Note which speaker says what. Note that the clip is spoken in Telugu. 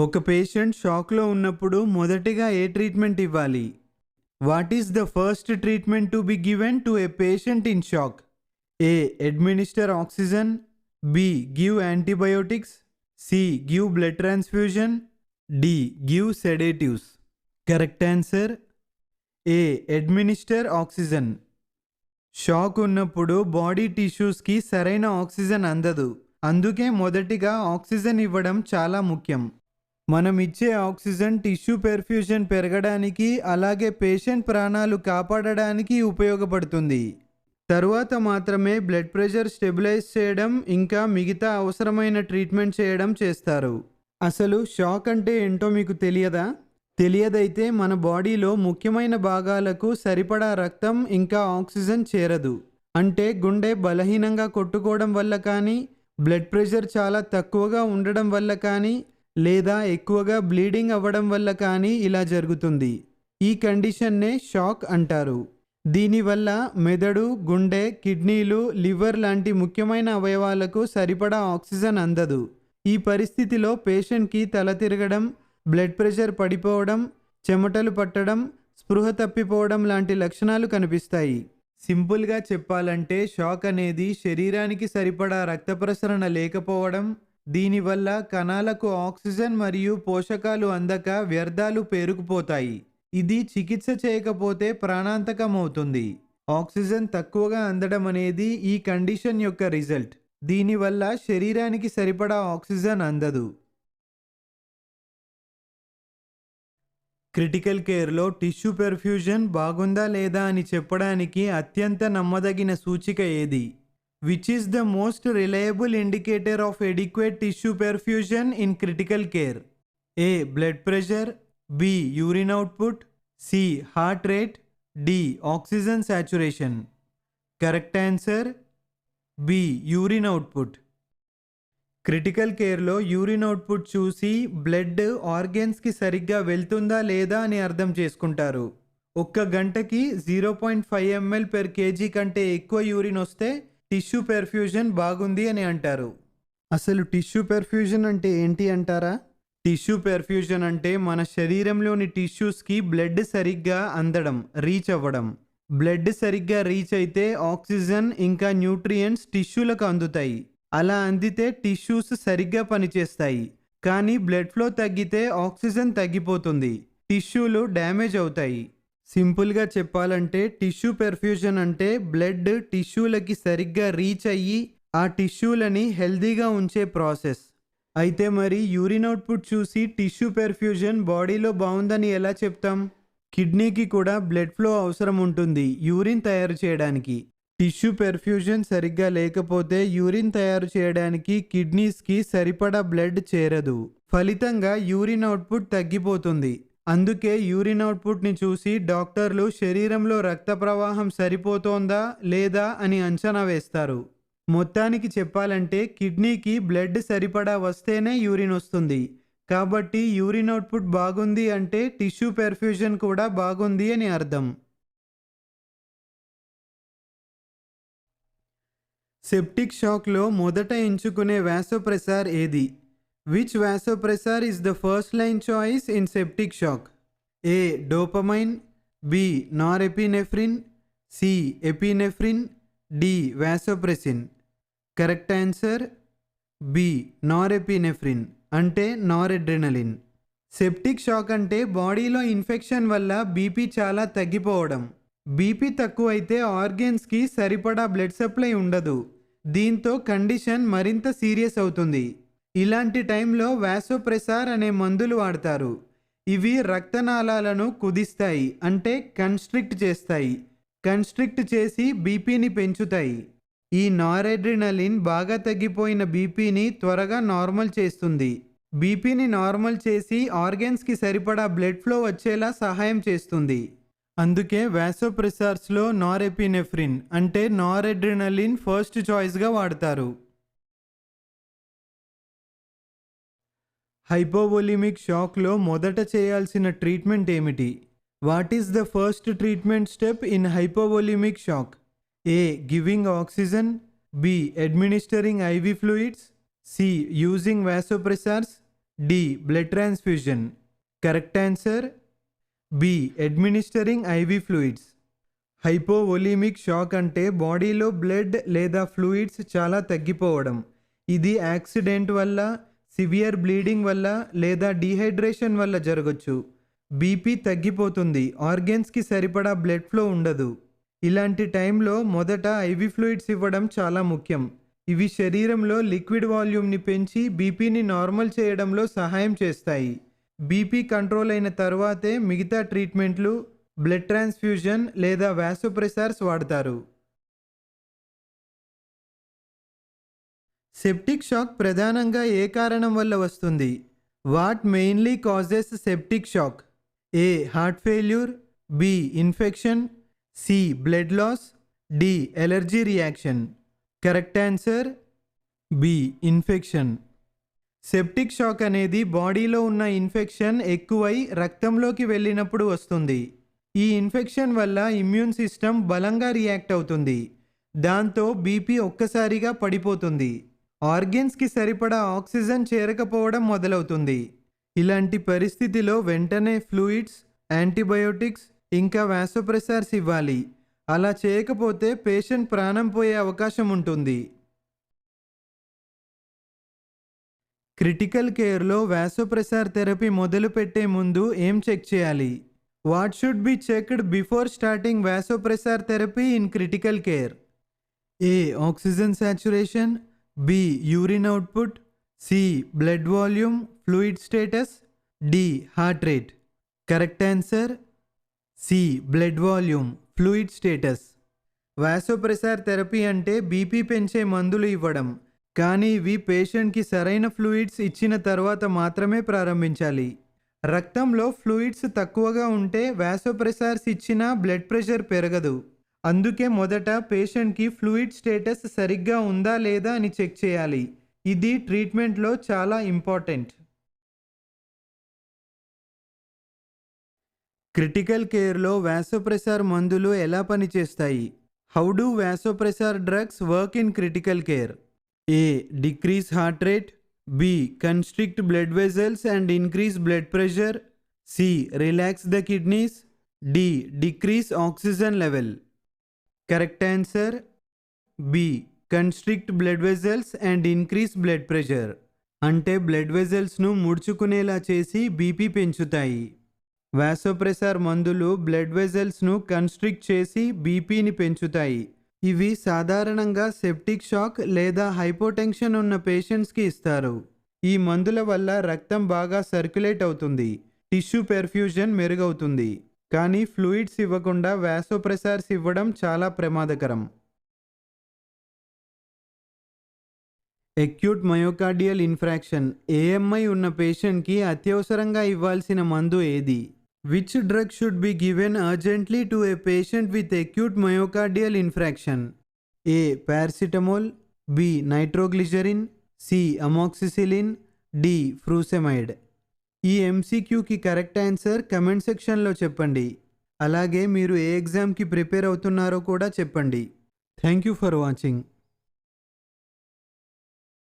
Speaker 1: ఒక పేషెంట్ షాక్లో ఉన్నప్పుడు మొదటిగా ఏ ట్రీట్మెంట్ ఇవ్వాలి? What is the first treatment to be given to a patient in shock? A. Administer oxygen B. Give antibiotics C. Give blood transfusion D. Give sedatives. Correct answer? A. Administer oxygen. Shock ఉన్నప్పుడు బాడీ టిష్యూస్కి సరైన ఆక్సిజన్ అందదు. అందుకే మొదటిగా ఆక్సిజన్ ఇవ్వడం చాలా ముఖ్యం. మనం ఇచ్చే ఆక్సిజన్ టిష్యూ పెర్ఫ్యూజన్ పెరగడానికి అలాగే పేషెంట్ ప్రాణాలు కాపాడడానికి ఉపయోగపడుతుంది. తరువాత మాత్రమే బ్లడ్ ప్రెషర్ స్టెబిలైజ్ చేయడం ఇంకా మిగతా అవసరమైన ట్రీట్మెంట్ చేయడం చేస్తారు. అసలు షాక్ అంటే ఏంటో మీకు తెలియదా? తెలియదైతే మన బాడీలో ముఖ్యమైన భాగాలకు సరిపడా రక్తం ఇంకా ఆక్సిజన్ చేరదు. అంటే గుండె బలహీనంగా కొట్టుకోవడం వల్ల కానీ బ్లడ్ ప్రెషర్ చాలా తక్కువగా ఉండడం వల్ల కానీ లేదా ఎక్కువగా బ్లీడింగ్ అవ్వడం వల్ల కానీ ఇలా జరుగుతుంది. ఈ కండిషన్నే షాక్ అంటారు. దీనివల్ల మెదడు గుండె కిడ్నీలు లివర్ లాంటి ముఖ్యమైన అవయవాలకు సరిపడా ఆక్సిజన్ అందదు. ఈ పరిస్థితిలో పేషెంట్కి తల తిరగడం బ్లడ్ ప్రెషర్ పడిపోవడం చెమటలు పట్టడం స్పృహ తప్పిపోవడం లాంటి లక్షణాలు కనిపిస్తాయి. సింపుల్గా చెప్పాలంటే షాక్ అనేది శరీరానికి సరిపడా రక్త ప్రసరణ లేకపోవడం దీనివల్ల కణాలకు ఆక్సిజన్ మరియు పోషకాలు అందక వ్యర్థాలు పేరుకుపోతాయి. ఇది చికిత్స చేయకపోతే ప్రాణాంతకం అవుతుంది ఆక్సిజన్ తక్కువగా అందడం అనేది ఈ కండిషన్ యొక్క రిజల్ట్. దీనివల్ల శరీరానికి సరిపడా ఆక్సిజన్ అందదు. క్రిటికల్ కేర్లో టిష్యూ పెర్ఫ్యూజన్ బాగుందా లేదా అని చెప్పడానికి అత్యంత నమ్మదగిన సూచిక ఏది? Which is the most reliable indicator of adequate tissue perfusion in critical care A blood pressure B urine output C heart rate D oxygen saturation correct answer B urine output critical కేర్లో urine output చూసి బ్లడ్ ఆర్గన్స్కి సరిగ్గా వెళ్తుందా లేదా అని అర్థం చేసుకుంటారు. ఒక్క గంటకి zero point five ML per KG కంటే ఎక్కువ యూరిన్ వస్తే టిష్యూ పెర్ఫ్యూజన్ బాగుంది అని అంటారు. అసలు టిష్యూ పెర్ఫ్యూజన్ అంటే ఏంటి అంటారా? టిష్యూ పెర్ఫ్యూజన్ అంటే మన శరీరంలోని టిష్యూస్కి బ్లడ్ సరిగ్గా అందడం రీచ్ అవ్వడం. బ్లడ్ సరిగ్గా రీచ్ అయితే ఆక్సిజన్ ఇంకా న్యూట్రియంట్స్ టిష్యూలకు అందుతాయి. అలా అందితే టిష్యూస్ సరిగ్గా పనిచేస్తాయి. కానీ బ్లడ్ ఫ్లో తగ్గితే ఆక్సిజన్ తగ్గిపోతుంది. టిష్యూలు డ్యామేజ్ అవుతాయి. సింపుల్గా చెప్పాలంటే టిష్యూ పెర్ఫ్యూజన్ అంటే బ్లడ్ టిష్యూలకి సరిగ్గా రీచ్ అయ్యి ఆ టిష్యూలని హెల్దీగా ఉంచే ప్రాసెస్. అయితే మరి యూరిన్ అవుట్పుట్ చూసి టిష్యూ పెర్ఫ్యూజన్ బాడీలో బాగుందని ఎలా చెప్తాం? కిడ్నీకి కూడా బ్లడ్ ఫ్లో అవసరం ఉంటుంది యూరిన్ తయారు చేయడానికి. టిష్యూ పెర్ఫ్యూజన్ సరిగ్గా లేకపోతే యూరిన్ తయారు చేయడానికి కిడ్నీస్కి సరిపడా బ్లడ్ చేరదు. ఫలితంగా యూరిన్ అవుట్పుట్ తగ్గిపోతుంది. అందుకే యూరిన్ అవుట్పుట్ని చూసి డాక్టర్లు శరీరంలో రక్త ప్రవాహం సరిపోతోందా లేదా అని అంచనా వేస్తారు. మొత్తానికి చెప్పాలంటే కిడ్నీకి బ్లడ్ సరిపడా వస్తేనే యూరిన్ వస్తుంది. కాబట్టి యూరిన్ అవుట్పుట్ బాగుంది అంటే టిష్యూ పెర్ఫ్యూజన్ కూడా బాగుంది అని అర్థం. సెప్టిక్ షాక్లో మొదట ఎంచుకునే వ్యాసోప్రెసార్ ఏది? Which vasopressor is the first line choice in septic shock A dopamine B norepinephrine C epinephrine D vasopressin correct answer B norepinephrine అంటే నారెడ్రినలిన్ సెప్టిక్ షాక్ అంటే బాడీలో ఇన్ఫెక్షన్ వల్ల బీపీ చాలా తగ్గిపోవడం. బీపీ తక్కువైతే ఆర్గన్స్కి సరిపడా బ్లడ్ సప్లై ఉండదు. దీంతో కండిషన్ మరింత సీరియస్ అవుతుంది. ఇలాంటి టైంలో వ్యాసోప్రెసార్ అనే మందులు వాడతారు. ఇవి రక్తనాళాలను కుదిస్తాయి అంటే కన్స్ట్రిక్ట్ చేస్తాయి. కన్స్ట్రిక్ట్ చేసి బీపీని పెంచుతాయి. ఈ నారెడ్రినలిన్ బాగా తగ్గిపోయిన బీపీని త్వరగా నార్మల్ చేస్తుంది. బీపీని నార్మల్ చేసి ఆర్గన్స్కి సరిపడా బ్లడ్ ఫ్లో వచ్చేలా సహాయం చేస్తుంది. అందుకే వ్యాసోప్రెసార్స్లో నారెపినెఫ్రిన్ అంటే నారెడ్రినలిన్ ఫస్ట్ చాయిస్గా వాడతారు. హైపోవోలిమిక్ షాక్లో మొదట చేయాల్సిన ట్రీట్మెంట్ ఏమిటి? What is the first treatment step in hypovolemic shock? A. Giving oxygen. B. Administering IV fluids. C. Using vasopressors D. Blood transfusion correct answer? B. Administering IV fluids. Hypovolemic shock అంటే బాడీలో బ్లడ్ లేదా ఫ్లూయిడ్స్ చాలా తగ్గిపోవడం. ఇది యాక్సిడెంట్ వల్ల సివియర్ బ్లీడింగ్ వల్ల లేదా డీహైడ్రేషన్ వల్ల జరగచ్చు. బీపీ తగ్గిపోతుంది. ఆర్గన్స్కి సరిపడా బ్లడ్ ఫ్లో ఉండదు. ఇలాంటి టైంలో మొదట ఐవి ఫ్లూయిడ్స్ ఇవ్వడం చాలా ముఖ్యం. ఇవి శరీరంలో లిక్విడ్ వాల్యూమ్ని పెంచి బీపీని నార్మల్ చేయడంలో సహాయం చేస్తాయి. బీపీ కంట్రోల్ అయిన తర్వాతే మిగతా ట్రీట్మెంట్లు బ్లడ్ ట్రాన్స్ఫ్యూజన్ లేదా వ్యాసోప్రెసార్స్ వాడతారు. సెప్టిక్ షాక్ ప్రధానంగా ఏ కారణం వల్ల వస్తుంది? What mainly causes septic shock? A. Heart failure B. Infection C. Blood loss D. Allergy reaction. Correct answer B. Infection. Septic shock అనేది బాడీలో ఉన్న ఇన్ఫెక్షన్ ఎక్కువై రక్తంలోకి వెళ్ళినప్పుడు వస్తుంది. ఈ ఇన్ఫెక్షన్ వల్ల ఇమ్యూన్ సిస్టమ్ బలంగా రియాక్ట్ అవుతుంది. దాంతో బీపీ ఒక్కసారిగా పడిపోతుంది. ఆర్గన్స్కి సరిపడా ఆక్సిజన్ చేరకపోవడం మొదలవుతుంది. ఇలాంటి పరిస్థితిలో వెంటనే ఫ్లూయిడ్స్ యాంటీబయోటిక్స్ ఇంకా వ్యాసోప్రెసార్స్ ఇవ్వాలి. అలా చేయకపోతే పేషెంట్ ప్రాణం పోయే అవకాశం ఉంటుంది. క్రిటికల్ కేర్లో వ్యాసోప్రెసార్ థెరపీ మొదలుపెట్టే ముందు ఏం చెక్ చేయాలి? What should be checked before starting vasopressor therapy in critical care? A oxygen saturation? B urine output C blood volume fluid status D heart rate correct answer C blood volume fluid status vasopressor therapy అంటే బీపీ పెంచే మందులు ఇవ్వడం. కానీ ఇవి పేషెంట్కి సరైన ఫ్లూయిడ్స్ ఇచ్చిన తర్వాత మాత్రమే ప్రారంభించాలి. రక్తంలో ఫ్లూయిడ్స్ తక్కువగా ఉంటే వ్యాసోప్రెసార్స్ ఇచ్చినా బ్లడ్ ప్రెషర్ పెరగదు. అందుకే మొదట పేషెంట్కి ఫ్లూయిడ్ స్టేటస్ సరిగ్గా ఉందా లేదా అని చెక్ చేయాలి. ఇది ట్రీట్మెంట్లో చాలా ఇంపార్టెంట్. క్రిటికల్ కేర్లో వ్యాసోప్రెసార్ మందులు ఎలా పనిచేస్తాయి? How do vasopressor drugs work in critical care? A. Decrease heart rate. B. Constrict blood vessels and increase blood pressure. C. Relax the kidneys. D. Decrease oxygen level. Correct answer B. Constrict blood vessels and increase blood pressure అంటే బ్లడ్ వెజల్స్ను ముడుచుకునేలా చేసి బీపీ పెంచుతాయి. వ్యాసోప్రెసార్ మందులు బ్లడ్ వెజల్స్ను కన్స్ట్రిక్ట్ చేసి బీపీని పెంచుతాయి. ఇవి సాధారణంగా సెప్టిక్ షాక్ లేదా హైపోటెన్షన్ ఉన్న పేషెంట్స్కి ఇస్తారు. ఈ మందుల వల్ల రక్తం బాగా సర్క్యులేట్ అవుతుంది. టిష్యూ పెర్ఫ్యూజన్ మెరుగవుతుంది. కానీ ఫ్లూయిడ్స్ ఇవ్వకుండా వ్యాసోప్రెసార్స్ ఇవ్వడం చాలా ప్రమాదకరం. Acute myocardial infarction. ఏఎంఐ ఉన్న పేషెంట్కి అత్యవసరంగా ఇవ్వాల్సిన మందు ఏది? Which drug should be given urgently to a patient with acute myocardial infarction? A. Paracetamol. B. Nitroglycerin C. Amoxicillin. D. Frusemide. ఈ ఎంసీక్యూకి కరెక్ట్ ఆన్సర్ కమెంట్ సెక్షన్లో చెప్పండి. అలాగే మీరు ఏ ఎగ్జామ్కి ప్రిపేర్ అవుతున్నారో కూడా చెప్పండి. Thank you for watching.